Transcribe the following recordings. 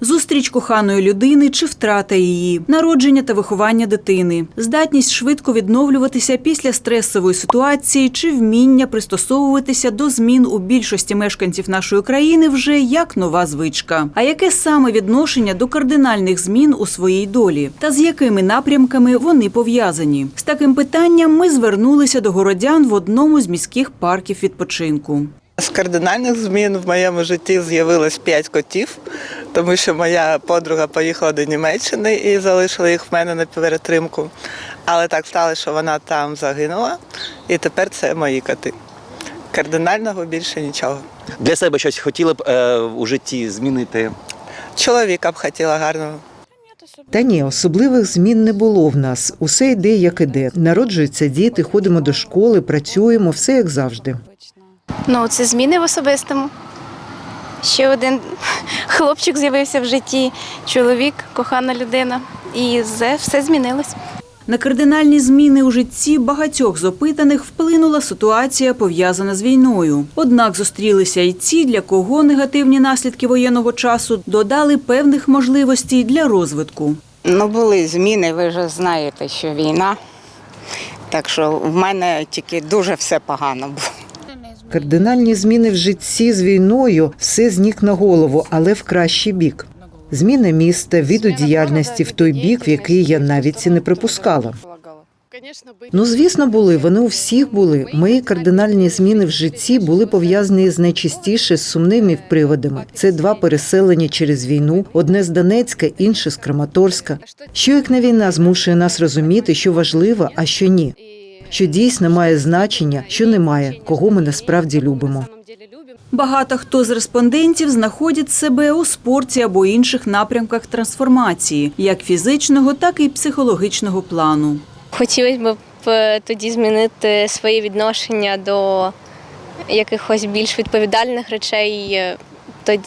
Зустріч коханої людини чи втрата її, народження та виховання дитини, здатність швидко відновлюватися після стресової ситуації чи вміння пристосовуватися до змін у більшості мешканців нашої країни вже як нова звичка. А яке саме відношення до кардинальних змін у своїй долі та з якими напрямками вони пов'язані? З таким питанням ми звернулися до городян в одному з міських парків відпочинку. З кардинальних змін в моєму житті з'явилось п'ять котів, тому що моя подруга поїхала до Німеччини і залишила їх в мене на перетримку. Але так сталося, що вона там загинула, і тепер це мої коти. Кардинального більше нічого. Для себе щось хотіли б е, у житті змінити. Чоловіка б хотіла гарного. Та ні, особливих змін не було в нас. Усе йде як іде. Народжуються діти, ходимо до школи, працюємо, все як завжди. Ну, це зміни в особистому. Ще один хлопчик з'явився в житті, чоловік, кохана людина. І все, все змінилось. На кардинальні зміни у житті багатьох з опитаних вплинула ситуація, пов'язана з війною. Однак зустрілися й ті, для кого негативні наслідки воєнного часу додали певних можливостей для розвитку. Ну, були зміни, ви вже знаєте, що війна. Так що в мене тільки дуже все погано було. Кардинальні зміни в житті з війною все з ніг на голову, але в кращий бік. Зміна міста, віду діяльності в той бік, в який я навіть і не припускала. Ну, звісно, були. Вони у всіх були. Мої кардинальні зміни в житті були пов'язані з найчастіше з сумними приводами. Це два переселення через війну: одне з Донецька, інше з Краматорська. Що як на війна змушує нас розуміти, що важливо, а що ні. Що дійсно має значення, що немає, кого ми насправді любимо. Багато хто з респондентів знаходять себе у спорті або інших напрямках трансформації, як фізичного, так і психологічного плану. Хотілося б е, тоді змінити своє відношення до якихось більш відповідальних речей.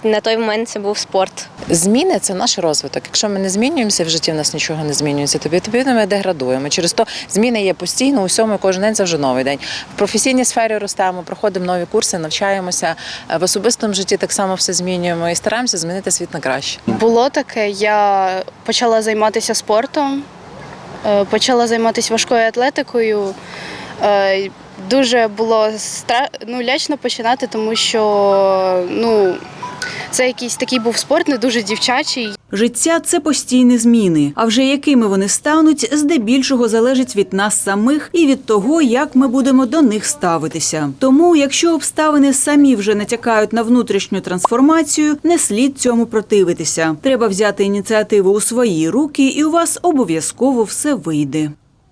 На той момент це був спорт. Зміни це наш розвиток. Якщо ми не змінюємося в житті, в нас нічого не змінюється. Тобі відповідно ми деградуємо. Через то зміни є постійно. Усьому кожен день це вже новий день. В професійній сфері ростемо, проходимо нові курси, навчаємося. Е, В особистому житті так само все змінюємо і стараємося змінити світ на краще. Було таке. Я почала займатися спортом, е, почала займатися важкою атлетикою. Е, Дуже було стра... ну, лячно починати, тому що ну, це якийсь такий був спорт, не дуже дівчачий. Життя це постійні зміни. А вже якими вони стануть, здебільшого залежить від нас самих і від того, як ми будемо до них ставитися. Тому, якщо обставини самі вже натякають на внутрішню трансформацію, не слід цьому противитися. Треба взяти ініціативу у свої руки, і у вас обов'язково все вийде.